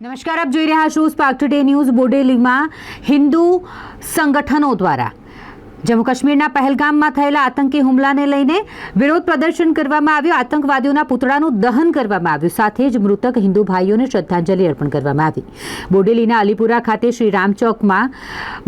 નમસ્કાર, આપ જોઈ રહ્યા છો સ્પાર્ક ટુડે ન્યૂઝ બોડેલીમાં હિન્દુ સંગઠનો દ્વારા. જમ્મુ કાશ્મીરના પહેલગામમાં થયેલા આતંકી હુમલાને લઈને વિરોધ પ્રદર્શન કરવામાં આવ્યું. આતંકવાદીઓના પુતળાનું દહન કરવામાં આવ્યું. સાથે જ મૃતક હિન્દુ ભાઈઓને શ્રદ્ધાંજલિ અર્પણ કરવામાં આવી. બોડેલીના અલીપુરા ખાતે શ્રી રામચોકમાં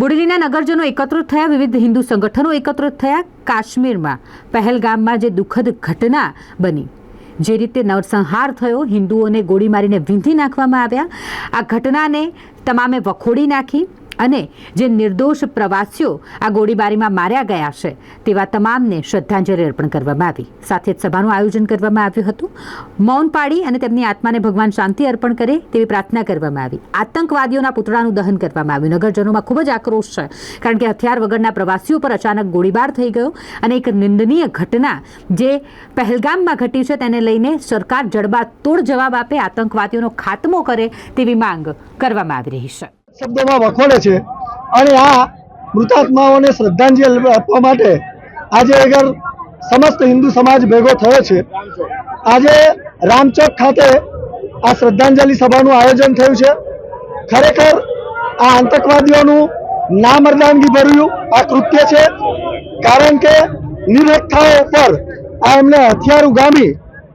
બોડેલીના નગરજનો એકત્રિત થયા. વિવિધ હિન્દુ સંગઠનો એકત્રિત થયા. કાશ્મીરમાં પહેલગામમાં જે દુઃખદ ઘટના બની. જે રીતે નરસંહાર થયો, હિન્દુઓને ગોળી મારીને વીંધી નાખવામાં આવ્યા. આ ઘટનાને તમામે વખોડી નાખી. અને જે નિર્દોષ પ્રવાસીઓ આ ગોળીબારીમાં માર્યા ગયા છે, તેવા તમામને શ્રદ્ધાંજલિ અર્પણ કરવામાં આવી. સાથે જ સભાનું આયોજન કરવામાં આવ્યું હતું. મૌન પાડી અને તેમની આત્માને ભગવાન શાંતિ અર્પણ કરે તેવી પ્રાર્થના કરવામાં આવી. આતંકવાદીઓના પુતળાનું દહન કરવામાં આવ્યું. નગરજનોમાં ખૂબ જ આક્રોશ છે, કારણ કે હથિયાર વગરના પ્રવાસીઓ પર અચાનક ગોળીબાર થઈ ગયો અને એક નિંદનીય ઘટના જે પહેલગામમાં ઘટી છે, તેને લઈને સરકાર જડબાતોડ જવાબ આપે, આતંકવાદીઓનો ખાત્મો કરે તેવી માંગ કરવામાં આવી રહી છે. શબ્દોમાં વખોડે છે. અને આ મૃતાત્માઓને શ્રદ્ધાંજલિ આપવા માટે આજે અગર સમસ્ત હિન્દુ સમાજ ભેગો થયો છે. આજે રામચોક ખાતે આ શ્રદ્ધાંજલિ સભાનું આયોજન થયું છે. ખરેખર આ આતંકવાદીઓનું નામરદાનગી ભર્યું. આ કૃત્ય છે. કારણ કે નિરક્ષાઓ ઉપર આ એમને હથિયાર ઉગામી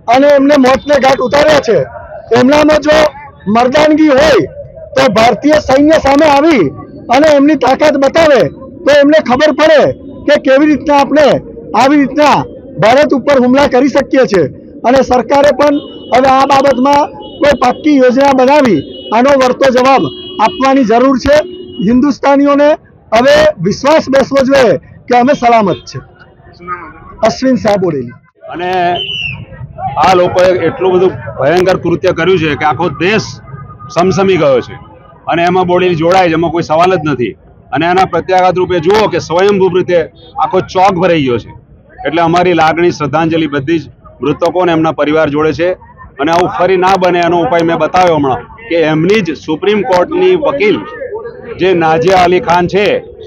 અને એમને મોતને ઘાટ ઉતાર્યા છે. એમનામાં જો મર્દાનગી હોય તો ભારતીય સૈન્ય સામે આવી અને એમની તાકાત બતાવે, તો એમને ખબર પડે કે કેવી રીતના આપણે આવી રીતના ભારત ઉપર હુમલા કરી શકીએ છીએ. અને સરકારે પણ હવે આ બાબતમાં કોઈ પાક્કી યોજના બનાવી, આનો વળતો જવાબ આપવાની જરૂર છે. હિન્દુસ્તાનીઓને હવે વિશ્વાસ બેસવો જોઈએ કે અમે સલામત છે. અશ્વિન શાહ બોડેલી. અને આ લોકોએ એટલું બધું ભયંકર કૃત્ય કર્યું છે કે આખો દેશ સમસમી ગયો છે. અને એમાં બોડી જોડાય છે, એમાં કોઈ સવાલ જ નથી. અને એના પ્રત્યાઘાત રૂપે જુઓ કે સ્વયંભૂ રીતે આખો ચોક ભરાઈ ગયો છે. એટલે અમારી લાગણી, શ્રદ્ધાંજલિ બધી જ મૃતકોને એમના પરિવાર જોડે છે. અને આવું ફરી ના બને એનો ઉપાય મેં બતાવ્યો હમણાં, કે એમની જ સુપ્રીમ કોર્ટની વકીલ જે નાજિયા અલી ખાન છે,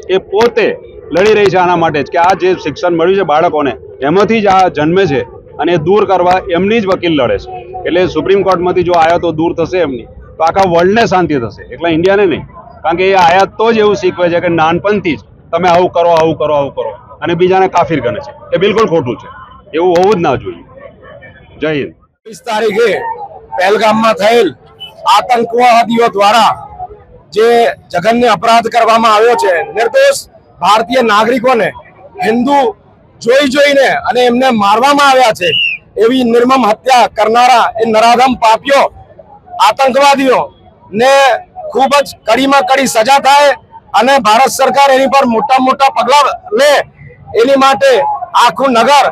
એ પોતે લડી રહી છે આના માટે જ, કે આ જે શિક્ષણ મળ્યું છે બાળકોને, એમાંથી જ આ જન્મે છે અને દૂર કરવા એમની જ વકીલ લડે છે. એટલે સુપ્રીમ કોર્ટમાંથી જો આયાતો દૂર થશે એમની. તો આખા વર્લ્ડને શાંતિ થશે. એકલા ઇન્ડિયાને નહીં. કારણ કે એ આયાત તો જ એવું શીખવે છે કે નાનપણથી જ તમે આવું કરો આવું કરો આવું કરો. અને બીજાને કાફિર ગણે છે. એ બિલકુલ ખોટું છે. એવું હોવું જ ના જોઈએ. જય હિન્દ. વીસ તારીખે પહેલગામમાં થયેલ આતંકવાદીઓ દ્વારા જે જઘન્ય અપરાધ કરવામાં આવ્યો છે, નિર્દોષ ભારતીય નાગરિકોને હિન્દુ જોઈ જોઈને અને એમને મારવામાં આવ્યા છે, એવી નિર્મમ હત્યા કરનારા એ નરાધમ પાપીઓ આતંકવાદીઓ ને ખૂબ જ કડીમાં કડી સજા થાય અને ભારત સરકાર એની પર મોટા મોટા પગલા લે એની માટે આખું નગર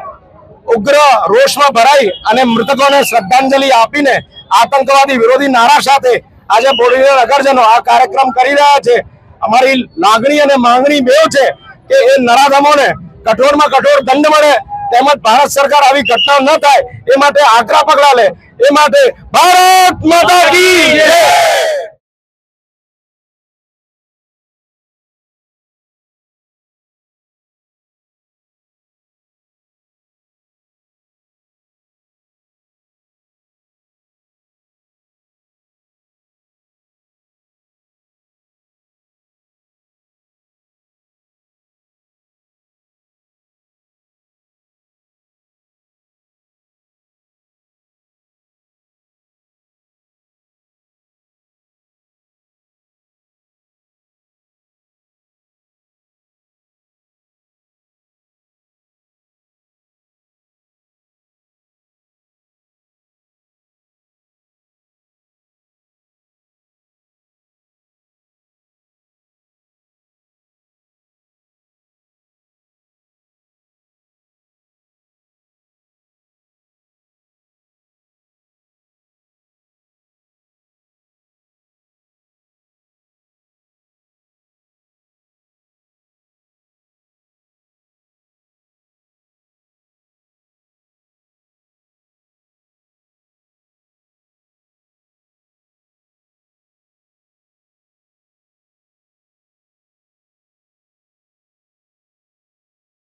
ઉગ્ર રોષમાં ભરાઈ અને મૃતકોને શ્રદ્ધાંજલિ આપીને આતંકવાદી વિરોધી નારા સાથે આજે બોડીના નગરજનો આ કાર્યક્રમ કરી રહ્યા છે. અમારી લાગણી અને માંગણી બેવ છે કે એ નરાધમોને કઠોરમાં કઠોર દંડ મળે તેમજ ભારત સરકાર આવી ઘટના ન થાય એ માટે આકરા પગલા લે. એ માટે ભારત માતા કી જય.